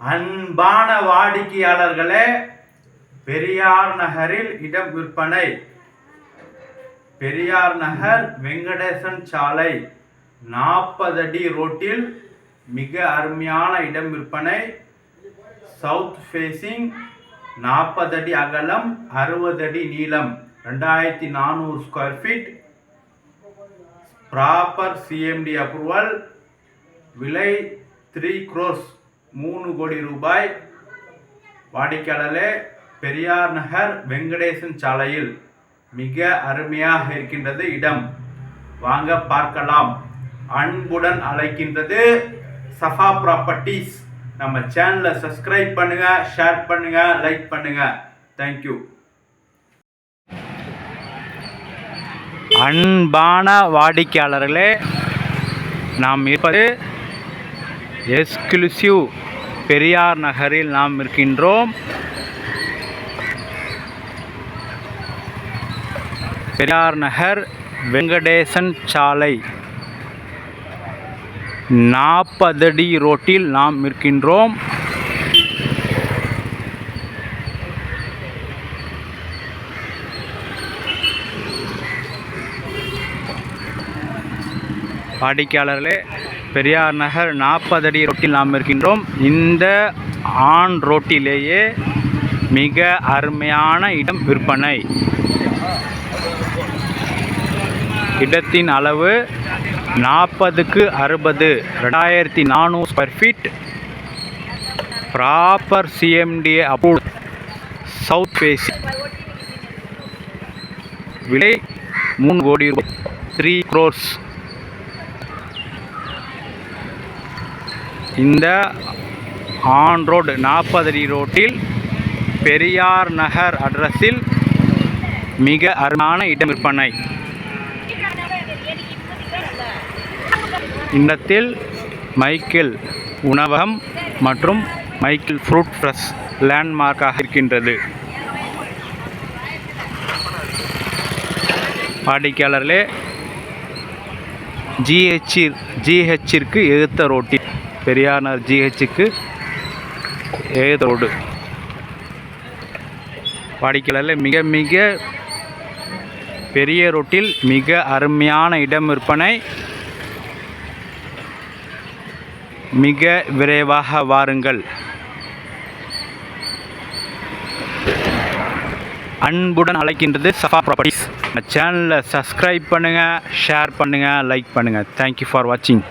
அன்பான வாடிக்கையாளர்களே பெரியார் நகரில் இடம் விற்பனை. பெரியார் நகர் வெங்கடேசன் சாலை. நாற்பது அடி ரோட்டில் மிக அருமையான இடம் விற்பனை. சவுத் ஃபேஸிங் நாற்பது அடி அகலம் அறுபது அடி நீளம் ரெண்டாயிரத்தி நானூறு square feet. Proper CMT approval. விலை த்ரீ க்ரோஸ் மூணு கோடி ரூபாய் வாடிக்கையாளரே பெரியார் நகர் வெங்கடேசன் சாலையில் மிக அருமையாக இருக்கின்றது இடம். வாங்க பார்க்கலாம். அன்புடன் அழைக்கின்றது சஃபா ப்ராப்பர்ட்டிஸ் நம்ம சேனலை சப்ஸ்கிரைப் பண்ணுங்க ஷேர் பண்ணுங்க லைக் பண்ணுங்க. தேங்க்யூ அன்பான வாடிக்கையாளர்களே நாம் இருப்பது எக்ஸ்க்ளூசிவ் பெரியார் நகரில் நாம் இருக்கின்றோம். பெரியார் நகர் வெங்கடேசன் சாலை. நாற்பதடி ரோட்டில் நாம் இருக்கின்றோம். வாடிக்கையாளர்களே பெரியார் நகர் நாற்பது அடி ரோட்டில் நாம் இருக்கின்றோம். இந்த ஆன் ரோட்டிலேயே மிக அருமையான இடம் விற்பனை. இடத்தின் அளவு நாற்பதுக்கு அறுபது. ரெண்டாயிரத்தி நானூறு square feet proper CMDA approve south பேசி விலை மூணு கோடி ரூபாய். த்ரீ க்ரோர்ஸ் இந்த ஆன் ரோடு நாற்பது அடி ரோட்டில் பெரியார் நகர் அட்ரஸில் மிக அருமையான இடம் விற்பனை. இடத்தில் மைக்கேல் உணவகம் மற்றும் மைக்கேல் ஃப்ரூட் ஃப்ரெஷ் லேண்ட்மார்க்காக இருக்கின்றது. வாடிக்கையாளர்களே ஜிஹெச்சில் ஜிஹெச்சிற்கு எதிர்த்த ரோட்டில் பெரியார் ஜிஹெச்சுக்கு ஏதோடு ரோடு. மிக மிக பெரிய ரோட்டில் மிக அருமையான இடம் விற்பனை. மிக விரைவாக வாருங்கள். அன்புடன் அழைக்கின்றது சஃபா ப்ராப்பர்ட்டிஸ் சேனலை சப்ஸ்கிரைப் பண்ணுங்கள் ஷேர் பண்ணுங்கள் லைக் பண்ணுங்கள் தேங்க்யூ ஃபார் வாட்சிங்